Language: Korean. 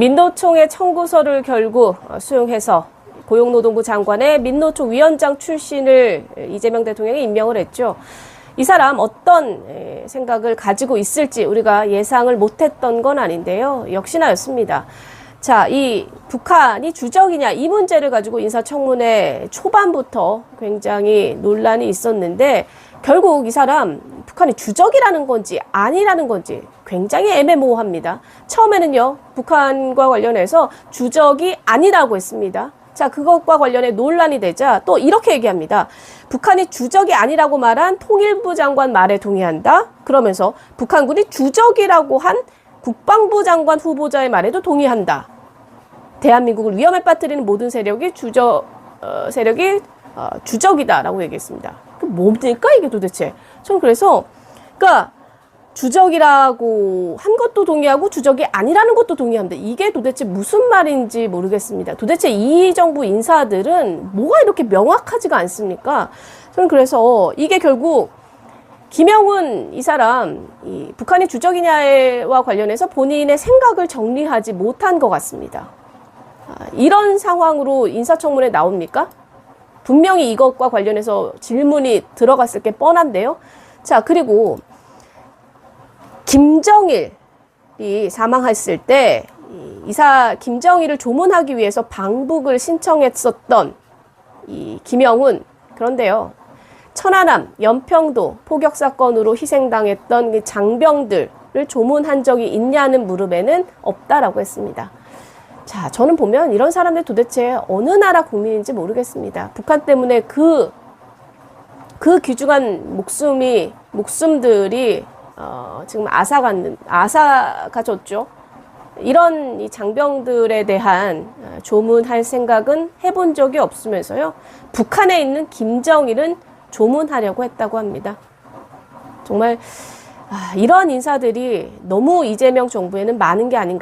민노총의 청구서를 결국 수용해서 고용노동부 장관의 민노총 위원장 출신을 이재명 대통령이 임명을 했죠. 이 사람 어떤 에, 생각을 가지고 있을지 우리가 예상을 못했던 건 아닌데요. 역시나였습니다. 자, 이 북한이 주적이냐 이 문제를 가지고 인사청문회 초반부터 굉장히 논란이 있었는데 결국 이 사람 북한이 주적이라는 건지 아니라는 건지 굉장히 애매모호합니다. 처음에는요, 북한과 관련해서 주적이 아니라고 했습니다. 자, 그것과 관련해 논란이 되자 또 이렇게 얘기합니다. 북한이 주적이 아니라고 말한 통일부 장관 말에 동의한다. 그러면서 북한군이 주적이라고 한 국방부 장관 후보자의 말에도 동의한다. 대한민국을 위험에 빠뜨리는 모든 세력이 주적 어, 세력이 어, 주적이다라고 얘기했습니다. 그 뭡니까 이게 도대체? 저는 그래서 그러니까 주적이라고 한 것도 동의하고 주적이 아니라는 것도 동의합니다. 이게 도대체 무슨 말인지 모르겠습니다. 도대체 이 정부 인사들은 뭐가 이렇게 명확하지가 않습니까? 저는 그래서 이게 결국 김영훈 이 사람 이 북한이 주적이냐와 관련해서 본인의 생각을 정리하지 못한 것 같습니다. 아, 이런 상황으로 인사청문회 나옵니까? 분명히 이것과 관련해서 질문이 들어갔을 게 뻔한데요. 자, 그리고 김정일이 사망했을 때이 이사 김정일을 조문하기 위해서 방북을 신청했었던 이 김영훈 그런데요. 천안함, 연평도 포격 사건으로 희생당했던 이 장병들을 조문한 적이 있냐는 물음에는 없다라고 했습니다. 자, 저는 보면 이런 사람들 도대체 어느 나라 국민인지 모르겠습니다. 북한 때문에 그, 그 귀중한 목숨이, 목숨들이, 어, 지금 아사가, 아사가 졌죠. 이런 이 장병들에 대한 어, 조문할 생각은 해본 적이 없으면서요. 북한에 있는 김정일은 조문하려고 했다고 합니다. 정말, 아, 이런 인사들이 너무 이재명 정부에는 많은 게 아닌가.